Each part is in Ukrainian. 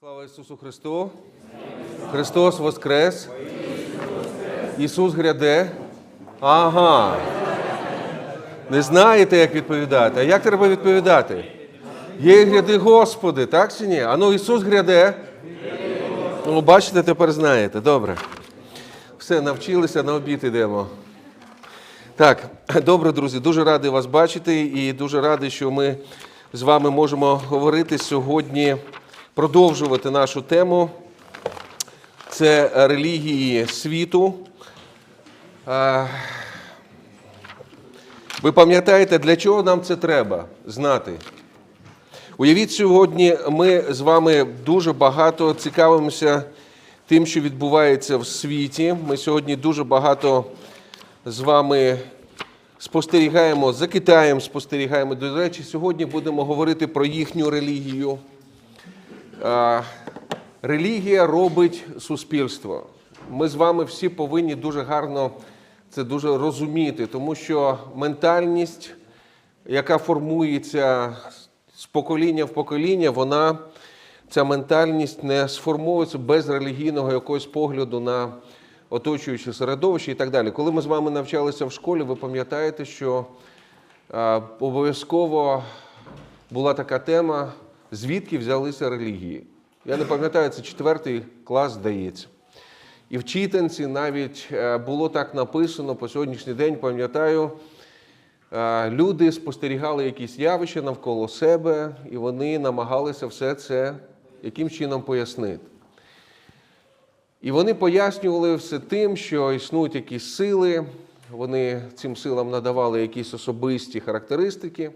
Слава Ісусу Христу! Христос Воскрес! Ісус гряде. Ага. Не знаєте, як відповідати. А як треба відповідати? Є гряди Господи, так чи ні? А ну Ісус гряде. Ну, бачите, тепер знаєте. Добре. Все, навчилися, на обід йдемо. Так, добре, друзі, дуже радий вас бачити і дуже радий, що ми з вами можемо говорити сьогодні, продовжувати нашу тему. Це релігії світу. Ви пам'ятаєте, для чого нам це треба знати? Уявіть, сьогодні ми з вами дуже багато цікавимося тим, що відбувається в світі. Ми сьогодні дуже багато з вами спостерігаємо за Китаєм, спостерігаємо. До речі, сьогодні будемо говорити про їхню релігію. А, Релігія робить суспільство. Ми з вами всі повинні дуже гарно це дуже розуміти, тому що ментальність, яка формується з покоління в покоління, вона ця ментальність не сформується без релігійного якогось погляду на оточуюче середовище і так далі. Коли ми з вами навчалися в школі, ви пам'ятаєте, що е, обов'язково була така тема, звідки взялися релігії. Я не пам'ятаю, це четвертий клас, здається. І в читанці навіть е, було так написано по сьогоднішній день, пам'ятаю, е, люди спостерігали якісь явища навколо себе, і вони намагалися все це яким чином пояснити. І вони пояснювали все тим, що існують якісь сили, вони цим силам надавали якісь особисті характеристики.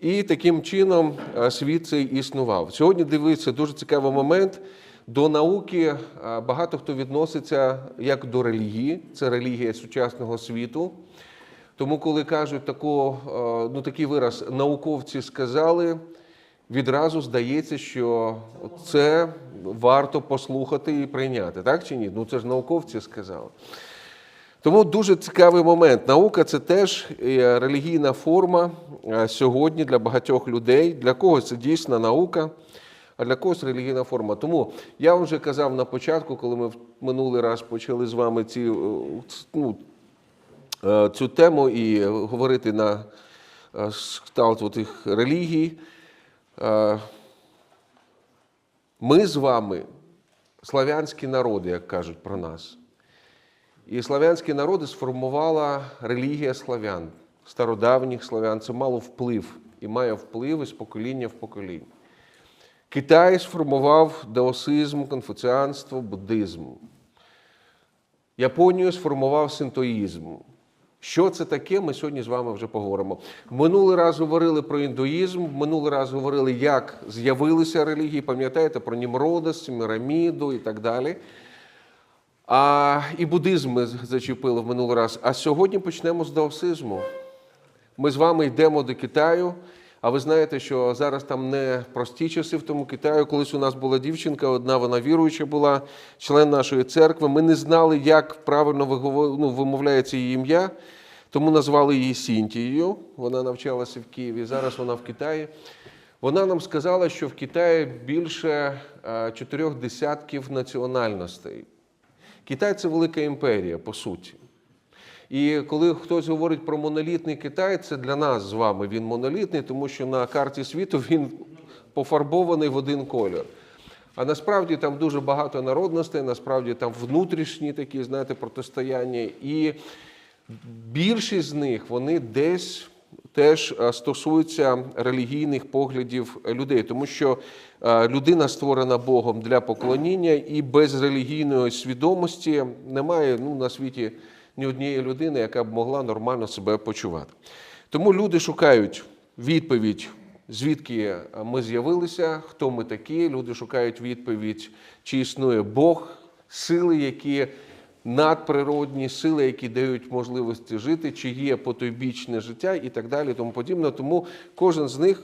І таким чином е, світ цей існував. Сьогодні дивиться дуже цікавий момент. До науки е, багато хто відноситься як до релігії, це релігія сучасного світу. Тому, коли кажуть таку, е, ну, такий вираз, науковці сказали, відразу здається, що це варто послухати і прийняти. Так чи ні? Ну це ж науковці сказали. Тому дуже цікавий момент. Наука це теж е, релігійна форма е, сьогодні для багатьох людей. Для когось це дійсна наука, а для когось релігійна форма. Тому я вам вже казав на початку, коли ми в минулий раз почали з вами ці, е, ну, цю тему і говорити на кшталт тих релігій. Ми з вами славянські народи, як кажуть про нас. І славянські народи сформувала релігія славян, стародавніх славян. Це мало вплив і має вплив із покоління в покоління. Китай сформував даосизм, конфуціанство, буддизм. Японію сформував синтоїзм. Що це таке, ми сьогодні з вами вже поговоримо. Минулий раз говорили про індуїзм, минулий раз говорили, як з'явилися релігії, пам'ятаєте, про Німрода, Семіраміду і так далі. А і буддизм ми зачепили в минулий раз. А сьогодні почнемо з даосизму. Ми з вами йдемо до Китаю. А ви знаєте, що зараз там не прості часи в тому Китаю. Колись у нас була дівчинка, одна вона віруюча була, член нашої церкви. Ми не знали, як правильно ну, вимовляється її ім'я, тому назвали її Сінтією. Вона навчалася в Києві. Зараз вона в Китаї. Вона нам сказала, що в Китаї більше е, чотирьох десятків національностей. Китай це велика імперія, по суті. І коли хтось говорить про монолітний Китай, це для нас з вами він монолітний, тому що на карті світу він пофарбований в один колір. А насправді там дуже багато народностей, насправді там внутрішні такі, знаєте, протистояння. І більшість з них вони десь теж е, стосуються релігійних поглядів людей, тому що е, людина створена Богом для поклоніння, і без релігійної свідомості немає ну, на світі ні однієї людини, яка б могла нормально себе почувати. Тому люди шукають відповідь, звідки ми з'явилися, хто ми такі. Люди шукають відповідь, чи існує Бог, сили, які надприродні, сили, які дають можливості жити, чи є потойбічне життя і так далі, тому подібне. Тому кожен з них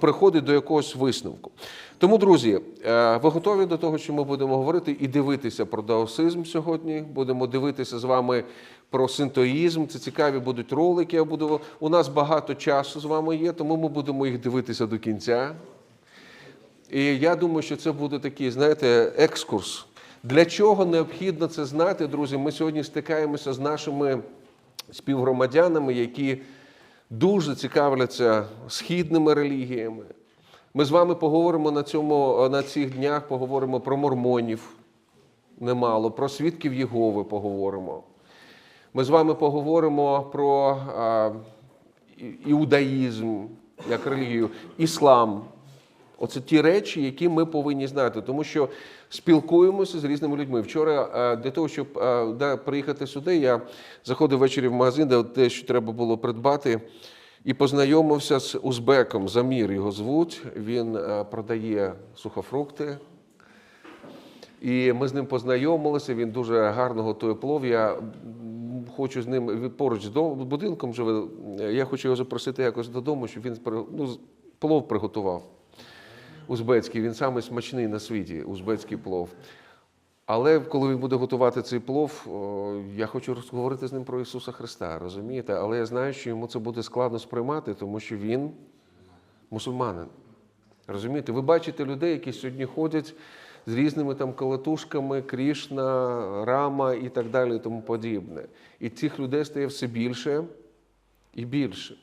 приходить до якогось висновку. Тому, друзі, е, ви готові до того, що ми будемо говорити і дивитися про даосизм сьогодні. Будемо дивитися з вами про синтоїзм. Це цікаві будуть ролики. Я буду у нас багато часу з вами є, тому ми будемо їх дивитися до кінця. І я думаю, що це буде такий, знаєте, екскурс. Для чого необхідно це знати, друзі? Ми сьогодні стикаємося з нашими співгромадянами, які дуже цікавляться східними релігіями. Ми з вами поговоримо на, цьому, на цих днях, поговоримо про мормонів немало, про свідків Єгови поговоримо. Ми з вами поговоримо про а, іудаїзм як релігію, іслам. Оце ті речі, які ми повинні знати, тому що спілкуємося з різними людьми. Вчора е, для того, щоб е, да, приїхати сюди, я заходив ввечері в магазин, де те, що треба було придбати, і познайомився з узбеком. Замір його звуть. Він е, продає сухофрукти. І ми з ним познайомилися. Він дуже гарно готує плов. Я хочу з ним поруч з будинком живе. Я хочу його запросити якось додому, щоб він ну, плов приготував. Узбецький, він самий смачний на світі, узбецький плов. Але коли він буде готувати цей плов, я хочу розговорити з ним про Ісуса Христа, розумієте? Але я знаю, що йому це буде складно сприймати, тому що він мусульманин. Розумієте, ви бачите людей, які сьогодні ходять з різними там колотушками, Крішна, Рама і так далі, і тому подібне. І цих людей стає все більше і більше.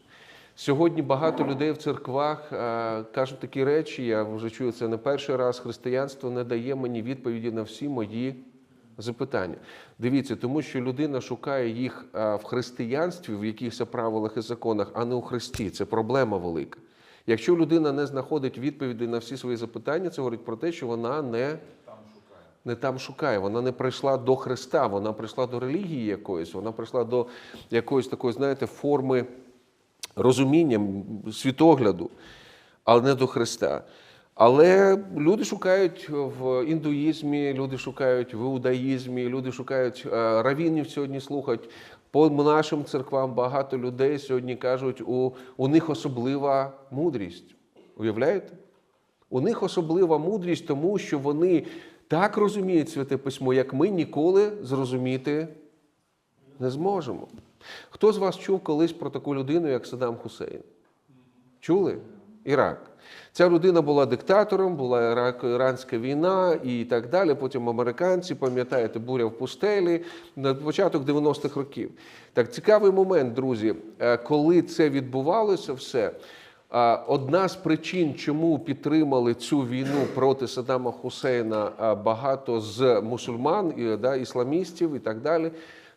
Сьогодні багато людей в церквах е, кажуть такі речі, я вже чую це не перший раз. Християнство не дає мені відповіді на всі мої запитання. Дивіться, тому що людина шукає їх е, в християнстві, в якихось правилах і законах, а не у Христі. Це проблема велика. Якщо людина не знаходить відповіді на всі свої запитання, це говорить про те, що вона не, не там шукає. Вона не прийшла до Христа, вона прийшла до релігії якоїсь, вона прийшла до якоїсь такої, знаєте, форми розуміння, м, світогляду, але не до Христа. Але люди шукають в індуїзмі, люди шукають в іудаїзмі, люди шукають е, равінів сьогодні слухають. По нашим церквам багато людей сьогодні кажуть, у, у них особлива мудрість. Уявляєте? У них особлива мудрість, тому що вони так розуміють святе письмо, як ми ніколи зрозуміти не зможемо. Хто з вас чув колись про таку людину, як Саддам Хусейн? Чули? Ірак. Ця людина була диктатором, була ірак-іранська війна і так далі. Потім американці, пам'ятаєте, буря в пустелі на початок 90-х років. Так, цікавий момент, друзі. Е, Коли це відбувалося все, Одна з причин, чому підтримали цю війну проти Саддама Хусейна багато з мусульман, да, ісламістів і так далі,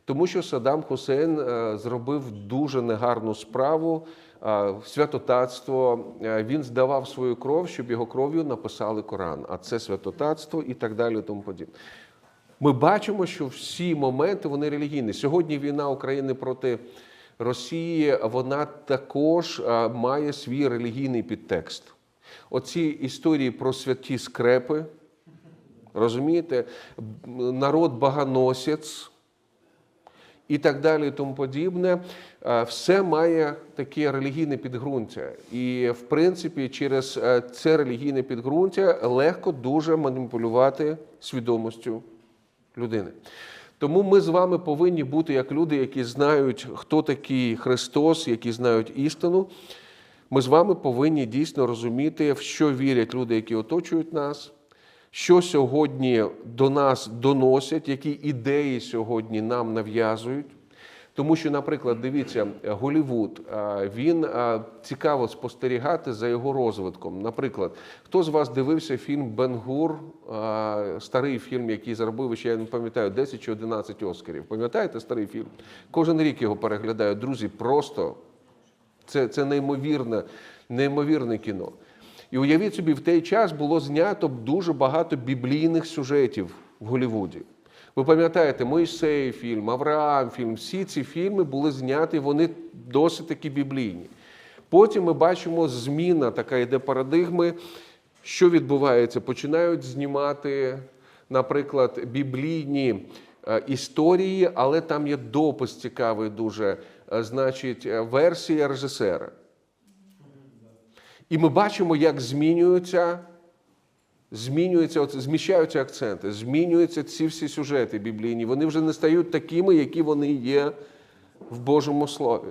тому що Саддам Хусейн е, зробив дуже негарну справу, е, святотатство. Е, Він здавав свою кров, щоб його кров'ю написали Коран. А це святотатство і так далі. Тому подібне. Ми бачимо, що всі моменти вони релігійні. Сьогодні війна України проти Росії, вона також має свій релігійний підтекст. Оці історії про святі скрепи, розумієте, народ баганосець і так далі, і тому подібне, е, все має таке релігійне підґрунтя. І, в принципі, через е, це релігійне підґрунтя легко дуже маніпулювати свідомістю людини. Тому ми з вами повинні бути як люди, які знають, хто такий Христос, які знають істину. Ми з вами повинні дійсно розуміти, в що вірять люди, які оточують нас, що сьогодні до нас доносять, які ідеї сьогодні нам нав'язують. Тому що, наприклад, дивіться, Голівуд, він цікаво спостерігати за його розвитком. Наприклад, хто з вас дивився фільм Бенгур, старий фільм, який заробив, ще я не пам'ятаю, 10 чи 11 Оскарів. Пам'ятаєте старий фільм? Кожен рік його переглядають. Друзі, просто це, це неймовірне, неймовірне кіно. І уявіть собі, в той час було знято дуже багато біблійних сюжетів в Голлівуді. Ви пам'ятаєте, Мойсей фільм, Авраам фільм, всі ці фільми були зняті, вони досить таки біблійні. Потім ми бачимо зміна, така йде парадигми, що відбувається. Починають знімати, наприклад, біблійні е, історії, але там є допис цікавий дуже, е, значить, е, версія режисера. І ми бачимо, як змінюються, змінюються, зміщаються акценти, змінюються ці всі сюжети біблійні. Вони вже не стають такими, які вони є в Божому Слові.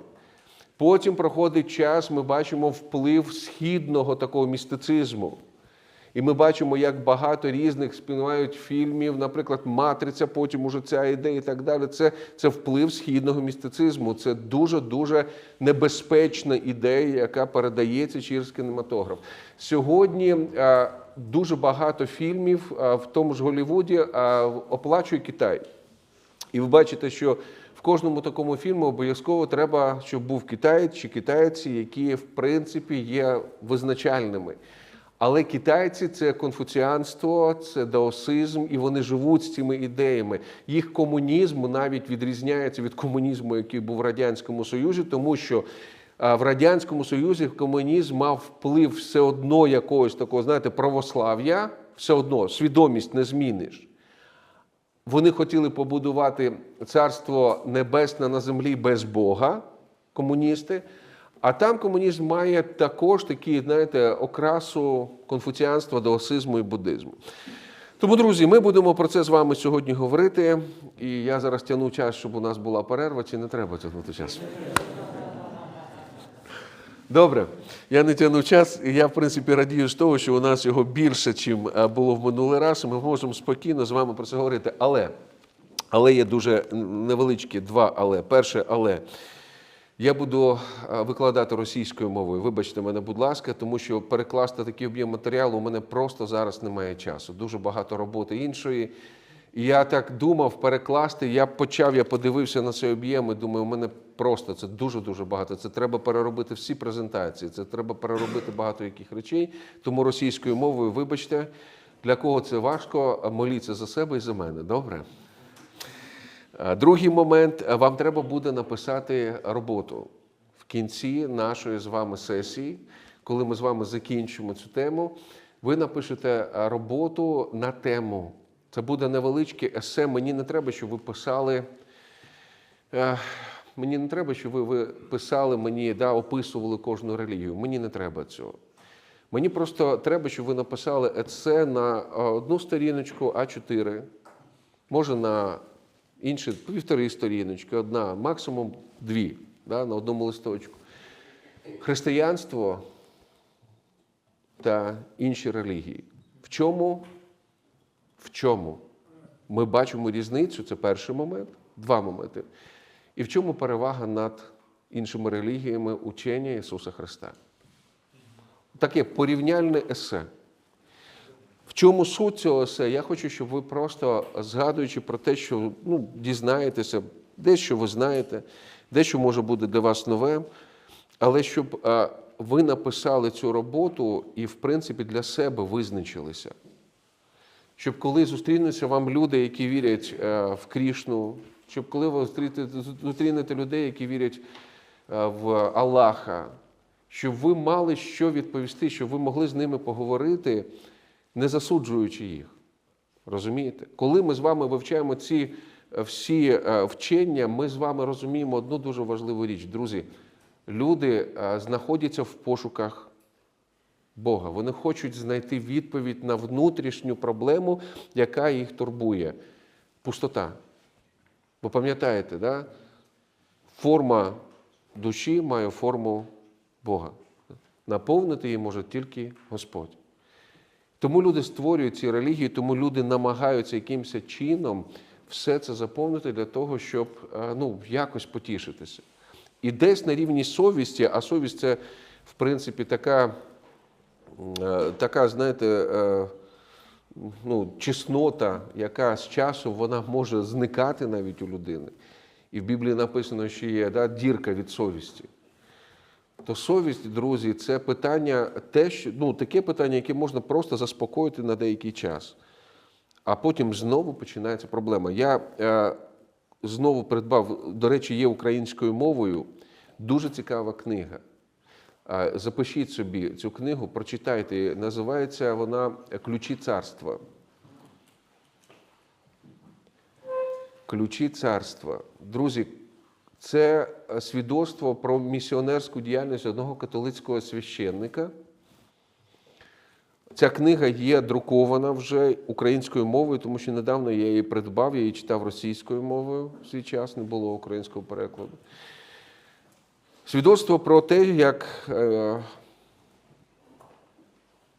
Потім проходить час, ми бачимо вплив східного такого містицизму. І ми бачимо, як багато різних співають фільмів, наприклад, Матриця, потім уже ця ідея і так далі. Це, це вплив східного містицизму. Це дуже-дуже небезпечна ідея, яка передається через кінематограф. Сьогодні е, дуже багато фільмів е, в тому ж Голлівуді е, оплачує Китай. І ви бачите, що в кожному такому фільму обов'язково треба, щоб був китаєць чи китайці, які в принципі є визначальними. Але китайці це конфуціанство, це даосизм, і вони живуть з цими ідеями. Їх комунізм навіть відрізняється від комунізму, який був в Радянському Союзі, тому що в Радянському Союзі комунізм мав вплив все одно якогось такого, знаєте, православ'я, все одно свідомість не зміниш. Вони хотіли побудувати царство небесне на землі без Бога, комуністи. А там комунізм має також такі, знаєте, окрасу конфуціанства, даосизму і буддизму. Тому, друзі, ми будемо про це з вами сьогодні говорити. І я зараз тягну час, щоб у нас була перерва, чи не треба тягнути час? Добре, я не тягну час, і я, в принципі, радію з того, що у нас його більше, ніж було в минулий раз, і ми можемо спокійно з вами про це говорити. Але, але є дуже невеличкі два але. Перше, але. Я буду е, викладати російською мовою. Вибачте мене, будь ласка, тому що перекласти такий об'єм матеріалу у мене просто зараз немає часу. Дуже багато роботи іншої. І я так думав перекласти. Я почав, я подивився на цей об'єм і думаю, у мене просто це дуже-дуже багато. Це треба переробити всі презентації, це треба переробити багато яких речей. Тому російською мовою, вибачте, для кого це важко, моліться за себе і за мене. Добре? Е, Другий момент, е, вам треба буде написати роботу в кінці нашої з вами сесії, коли ми з вами закінчимо цю тему. Ви напишете е, роботу на тему. Це буде невеличке есе. Мені не треба, щоб ви писали. Мені не треба, щоб ви, ви писали мені, да, описували кожну релігію. Мені не треба цього. Мені просто треба, щоб ви написали есе на одну сторіночку А4, може на інші півтори сторіночки, одна, максимум дві да, на одному листочку. Християнство та інші релігії. В чому? В чому? Ми бачимо різницю, це перший момент, два моменти. І в чому перевага над іншими релігіями учення Ісуса Христа? Таке порівняльне есе. В чому суть цього есе? Я хочу, щоб ви просто згадуючи про те, що ну, дізнаєтеся, дещо ви знаєте, дещо може бути для вас нове, але щоб а, ви написали цю роботу і, в принципі, для себе визначилися. Щоб коли зустрінуться вам люди, які вірять е, в Крішну, щоб коли ви зустрінете, людей, які вірять е, в Аллаха, щоб ви мали що відповісти, щоб ви могли з ними поговорити, не засуджуючи їх. Розумієте? Коли ми з вами вивчаємо ці е, всі е, вчення, ми з вами розуміємо одну дуже важливу річ. Друзі, люди е, знаходяться в пошуках Бога. Вони хочуть знайти відповідь на внутрішню проблему, яка їх турбує. Пустота. Ви пам'ятаєте, да? форма душі має форму Бога. Наповнити її може тільки Господь. Тому люди створюють ці релігії, тому люди намагаються якимось чином все це заповнити для того, щоб е, ну, якось потішитися. І десь на рівні совісті, а совість це, в принципі, така, е, така знаєте, е, ну, чеснота, яка з часу вона може зникати навіть у людини. І в Біблії написано, що є да, дірка від совісті. То совість, друзі, це питання, те, що, ну, таке питання, яке можна просто заспокоїти на деякий час. А потім знову починається проблема. Я е, знову придбав, до речі, є українською мовою дуже цікава книга. Е, запишіть собі цю книгу, прочитайте. Називається вона Ключі царства. Ключі царства. Друзі, це свідоцтво про місіонерську діяльність одного католицького священника. Ця книга є друкована вже українською мовою, тому що недавно я її придбав, я її читав російською мовою в свій час, не було українського перекладу. Свідоцтво про те, як е,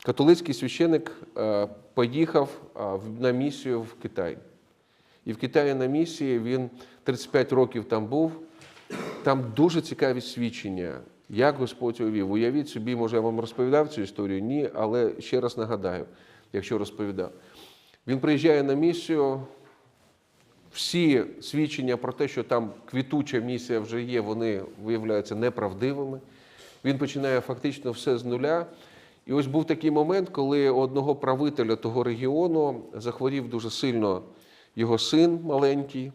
католицький священик е, поїхав е, на місію в Китай. І в Китаї на місії він 35 років там був. Там дуже цікаві свідчення, як Господь увів. Уявіть собі, може, я вам розповідав цю історію? Ні, але ще раз нагадаю, якщо розповідав. Він приїжджає на місію. Всі свідчення про те, що там квітуча місія вже є, вони виявляються неправдивими. Він починає фактично все з нуля. І ось був такий момент, коли одного правителя того регіону захворів дуже сильно його син маленький.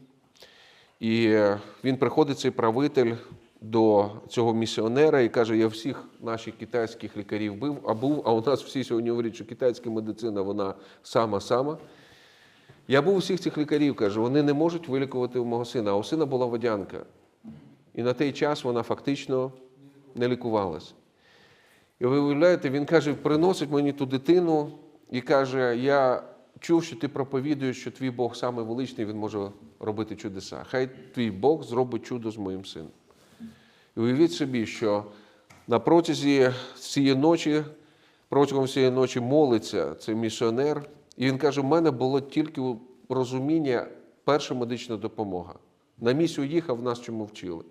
І він приходить, цей правитель, до цього місіонера і каже: Я всіх наших китайських лікарів бив, а був, а у нас всі сьогодні говорять, що китайська медицина вона сама-сама. Я був у всіх цих лікарів, каже, вони не можуть вилікувати у мого сина, а у сина була водянка. І на той час вона фактично не лікувалася. І ви уявляєте, він каже, приносить мені ту дитину і каже: Я чув, що ти проповідуєш, що твій Бог саме величний, він може робити чудеса. Хай твій Бог зробить чудо з моїм сином. І уявіть собі, що на протязі цієї ночі, протягом цієї ночі молиться цей місіонер, і він каже: в мене було тільки розуміння, перша медична допомога. На місію їхав, нас чому вчили.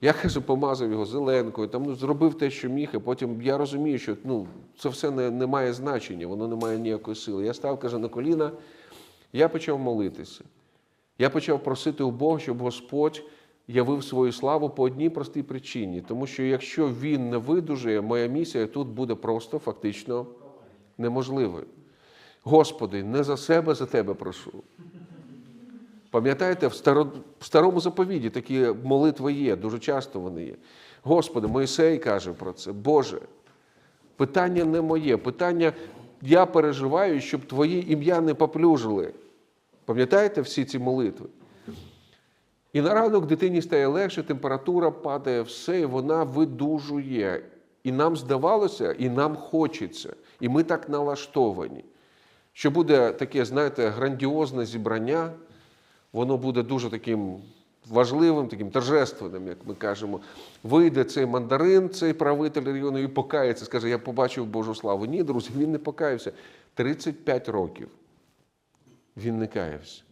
Я каже, помазав його зеленкою, там ну, зробив те, що міг, і потім я розумію, що ну, це все не, не має значення, воно не має ніякої сили. Я став, каже, на коліна, я почав молитися. Я почав просити у Бога, щоб Господь явив свою славу по одній простій причині. Тому що якщо він не видужує, моя місія тут буде просто фактично неможливою. Господи, не за себе, за тебе прошу. Пам'ятаєте, в, старо, в старому заповіді такі молитви є, дуже часто вони є. Господи, Моїсей каже про це. Боже, питання не моє, питання я переживаю, щоб Твоє ім'я не поплюжили. Пам'ятаєте всі ці молитви? І на ранок дитині стає легше, температура падає, все, і вона видужує. І нам здавалося, і нам хочеться. І ми так налаштовані, що буде таке, знаєте, грандіозне зібрання, воно буде дуже таким важливим, таким торжественним, як ми кажемо. Вийде цей мандарин, цей правитель регіону, і покається, скаже, я побачив Божу славу. Ні, друзі, він не покаявся. 35 років він не каявся.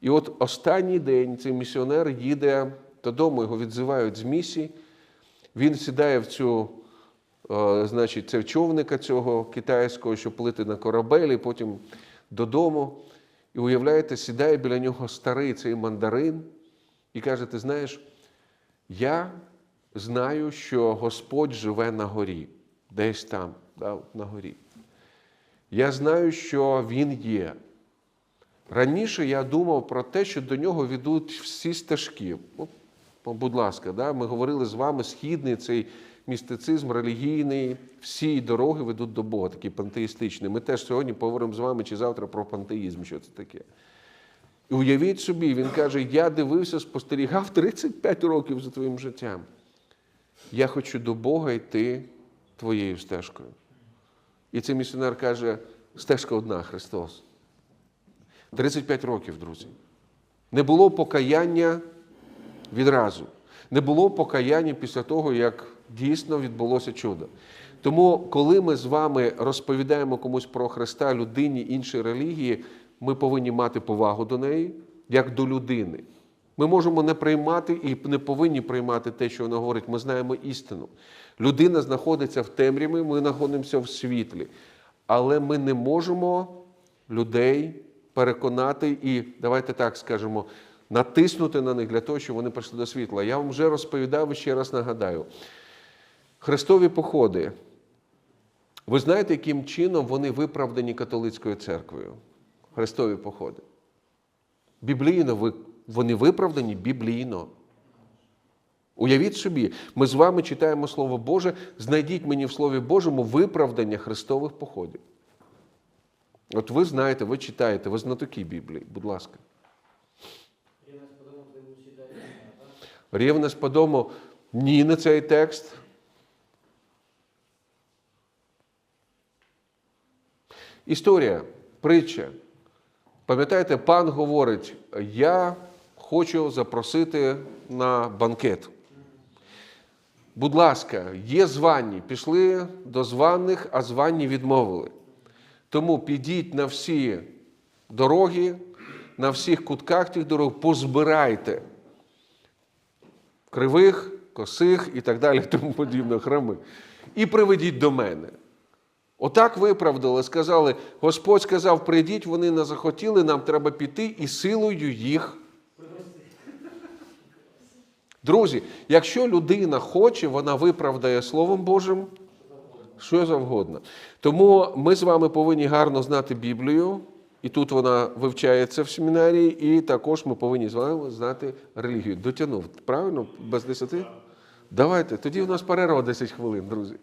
І от останній день цей місіонер їде додому, його відзивають з місії. Він сідає в цю, е, значить, це човника цього китайського, що плити на корабель, і потім додому. І уявляєте, сідає біля нього старий цей мандарин і каже: Ти знаєш, я знаю, що Господь живе на горі, десь там, да, на горі. Я знаю, що Він є. Раніше я думав про те, що до нього ведуть всі стежки. Ну, будь ласка, да? ми говорили з вами, східний цей містицизм релігійний, всі дороги ведуть до Бога, такий пантеїстичний. Ми теж сьогодні поговоримо з вами чи завтра про пантеїзм, що це таке. І уявіть собі, він каже: я дивився, спостерігав 35 років за твоїм життям. Я хочу до Бога йти твоєю стежкою. І цей місіонер каже: стежка одна Христос. 35 років, друзі. Не було покаяння відразу. Не було покаяння після того, як дійсно відбулося чудо. Тому, коли ми з вами розповідаємо комусь про Христа людині іншої релігії, ми повинні мати повагу до неї, як до людини. Ми можемо не приймати і не повинні приймати те, що вона говорить. Ми знаємо істину. Людина знаходиться в темряві, ми знаходимося в світлі. Але ми не можемо людей переконати і, давайте так скажемо, натиснути на них для того, щоб вони прийшли до світла. Я вам вже розповідав і ще раз нагадаю. Хрестові походи. Ви знаєте, яким чином вони виправдані католицькою церквою? Хрестові походи. Біблійно вони виправдані біблійно. Уявіть собі, ми з вами читаємо Слово Боже, знайдіть мені в Слові Божому виправдання хрестових походів. От ви знаєте, ви читаєте, ви знатоки Біблії, будь ласка. Рівність по дому ні на цей текст. Історія, притча. Пам'ятаєте, пан говорить: я хочу запросити на банкет. Будь ласка, є звані, пішли до званих, а звані відмовили. Тому підіть на всі дороги, на всіх кутках тих дорог, позбирайте кривих, косих і так далі, тому подібне храми. І приведіть до мене. Отак виправдали, сказали, Господь сказав, прийдіть, вони не захотіли, нам треба піти і силою їх. Друзі, якщо людина хоче, вона виправдає Словом Божим що завгодно. Тому ми з вами повинні гарно знати Біблію, і тут вона вивчається в семінарії, і також ми повинні з вами знати релігію. Дотягнув, правильно? Без десяти? Давайте, тоді у нас перерва 10 хвилин, друзі.